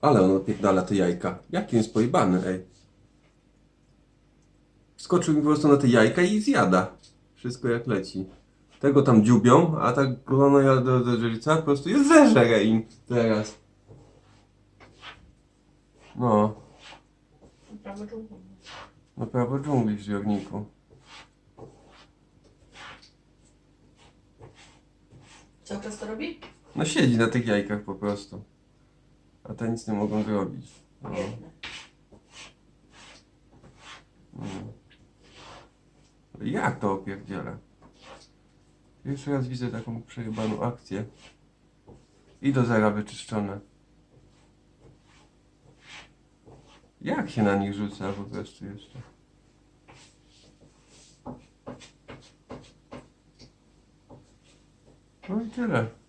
Ale on opierdala te jajka. Jaki jest pojebany, ej. Skoczył mi po prostu na te jajka i zjada. Wszystko jak leci. Tego tam dziubią, a tak kolona do, do żelica po prostu jest zeżere im teraz. No, Prawo dżungli. no prawo dżungli w zbiorniku. Czas to robi? No siedzi na tych jajkach po prostu. A te nic nie mogą zrobić. No. Mm. Jak to opierdziela? Pierwszy raz widzę taką przejebaną akcję. I do zera wyczyszczone. Jak się na nich rzuca po prostu jeszcze? No i tyle.